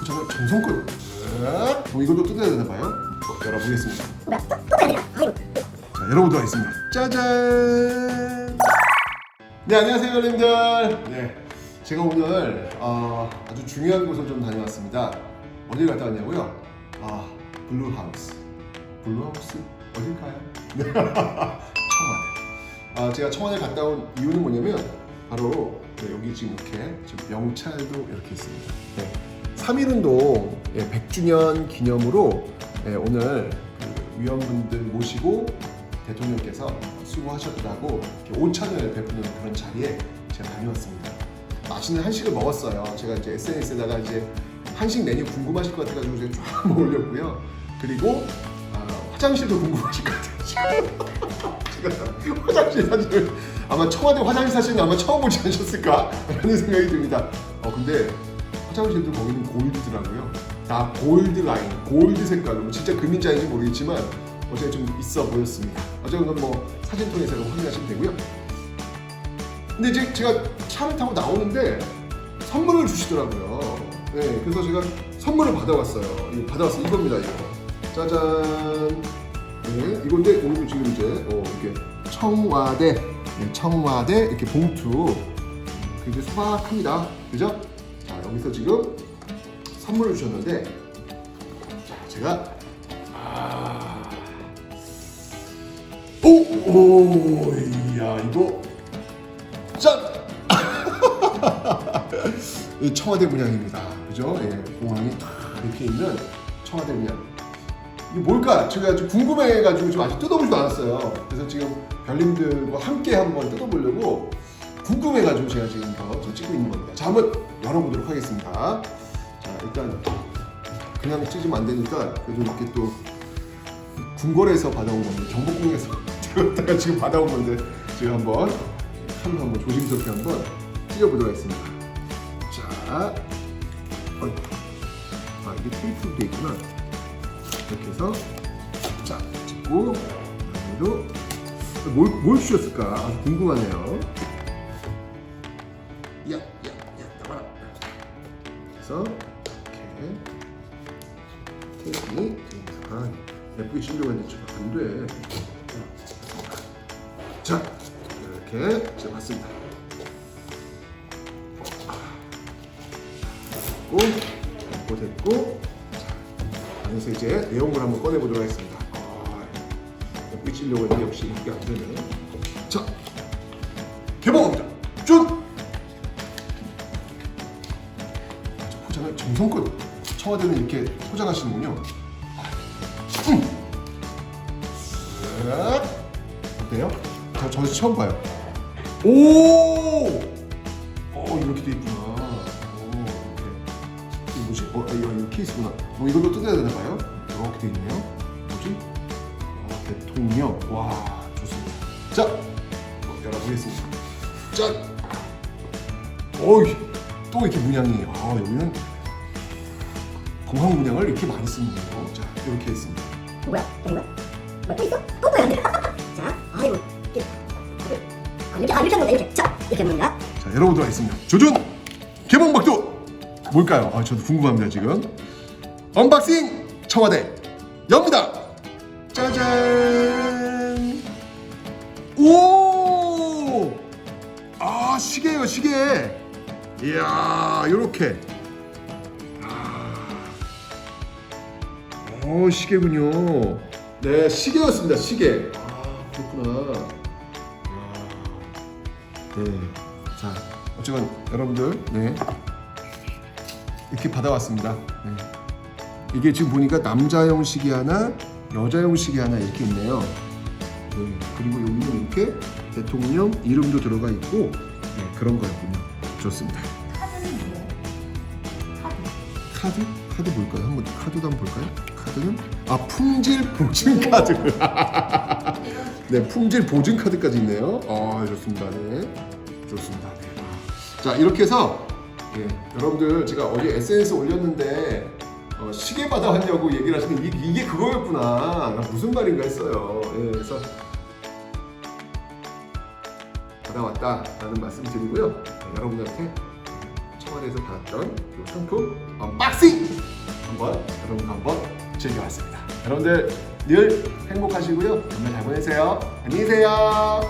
포장을 정성껏. 자, 뭐 이것도 뜯어야 되나 봐요. 어, 열어보겠습니다. 자, 열어보도록 하겠습니다. 짜잔. 네, 안녕하세요, 여러분들. 네, 제가 오늘 어, 아주 중요한 곳을 좀 다녀왔습니다. 어딜 갔다 왔냐고요? 아, 블루하우스. 블루하우스 어딜까요? 네, 청와대. 아, 제가 청와대 갔다 온 이유는 뭐냐면 바로 네, 여기 지금 이렇게 지금 명찰도 이렇게 있습니다. 네. 3.1운동 100주년 기념으로 네, 오늘 그 위원분들 모시고 대통령께서 수고하셨다고 오찬을 베푸는 그런 자리에 제가 다녀왔습니다. 맛있는 한식을 먹었어요. 제가 이제 SNS에다가 이제 한식 메뉴 궁금하실 것 같아가지고 제가 쫙 올렸고요. 그리고 아, 화장실도 궁금하실 것 같아요. 제가 화장실 사진을 아마 청와대 화장실 사진은 아마 처음 보지 않으셨을까 라는 생각이 듭니다. 어 근데 화장실도 거기는 골드더라고요. 다 골드 라인, 골드 색깔로 뭐 진짜 금인자인지 모르겠지만 어제 좀 있어 보였습니다. 어쨌건 뭐 사진 통해서 확인하시면 되고요. 근데 이제 제가 차를 타고 나오는데 선물을 주시더라고요. 네, 그래서 제가 선물을 받아왔어요. 이거 받아왔어요. 이겁니다, 이거. 짜잔. 네, 이건데 오늘 지금 이제 어, 이렇게 청와대, 네, 청와대 이렇게 봉투 굉장히 소박합니다. 그죠? 자, 여기서 지금 선물을 주셨는데 자, 제가 아, 오, 오, 이야 이거 짠! 이 청와대 문양입니다. 그죠? 예, 공항이 탁 이렇게 있는 청와대 문양. 이게 뭘까? 제가 좀 궁금해가지고 지금 아직 뜯어보지도 않았어요. 그래서 지금 별님들과 함께 한번 뜯어보려고 궁금해가지고 제가 지금 더, 더 찍고 있는 겁니다. 자, 한번 열어보도록 하겠습니다. 자, 일단 그냥 찢으면 안 되니까 그래도 이렇게 또 궁궐에서 받아온 건데 경복궁에서 제가 지금 받아온 건데 제가 한번 칼로 한번 조심스럽게 한번 찢어보도록 하겠습니다. 자, 어이. 아 이게 테이프로 돼 있구나. 이렇게 해서 자 찍고 그리고 뭘, 뭘 주셨을까 궁금하네요. 그래서 이렇게 테이프니 아, 예쁘게 씌려고 했는데 잘안 돼. 자, 이렇게 제가 봤습니다. 됐고, 됐고, 됐고. 자, 안에서 이제 내용을 한번 꺼내보도록 하겠습니다. 아, 예쁘게 씌려고 했는데 역시 이게 안 되네. 자, 개봉합니다. 쭉! 정성껏 청와대는 이렇게 포장하시는군요. 음. 자, 어때요? 저, 저 처음 봐요. 오! 어, 이렇게 돼 있구나. 오, 이렇게. 뭐지? 어, 아, 이거, 이거 케이스구나. 뭐 이걸로 뜯어야 되나 봐요? 이렇게 돼 있네요. 뭐지? 어, 대통령. 와, 좋습니다. 자, 어, 열어보겠습니다. 짠! 어이, 또 이렇게 문양이. 아, 여기는 공항 문양을 이렇게 많이 쓰는군요. 자, 이렇게 했습니다. 뭐야? 이거 뭐야? 뭐또 있어? 또 뭐야? 자, 아이고, 이렇게, 아, 이렇게, 아, 이렇게 하는 이렇게. 자, 이렇게 하는 거야. 자, 열어보도록 하겠습니다. 조준 개봉박도 뭘까요? 아, 저도 궁금합니다 지금. 언박싱 청와대 엽니다. 짜잔. 오, 아 시계요 시계. 이야, 요렇게. 어 시계군요. 네 시계였습니다 시계. 아 그렇구나. 네. 자, 어쨌건 여러분들, 네. 이렇게 받아왔습니다. 네. 이게 지금 보니까 남자용 시계 하나, 여자용 시계 하나 이렇게 있네요. 네. 그리고 여기는 이렇게 대통령 이름도 들어가 있고, 네, 그런 거였군요. 좋습니다. 카드는 뭐예요? 카드. 볼까요? 한번 카드도 한번 볼까요? 카드는 아 품질 보증 카드. 네, 품질 보증 카드까지 있네요. 아, 좋습니다. 네, 좋습니다. 네. 자, 이렇게 해서 예, 여러분들 제가 어제 SNS 올렸는데 어, 시계 받아왔냐고 얘기를 하시는데 이게, 이게 그거였구나. 나 무슨 말인가 했어요. 예, 그래서 받아왔다라는 말씀 드리고요. 네, 여러분들한테 청와대에서 받았던 이 상품 언박싱 한번 여러분과 한번 즐겨봤습니다. 여러분들 늘 행복하시고요. 연말 잘 보내세요. 안녕히 계세요.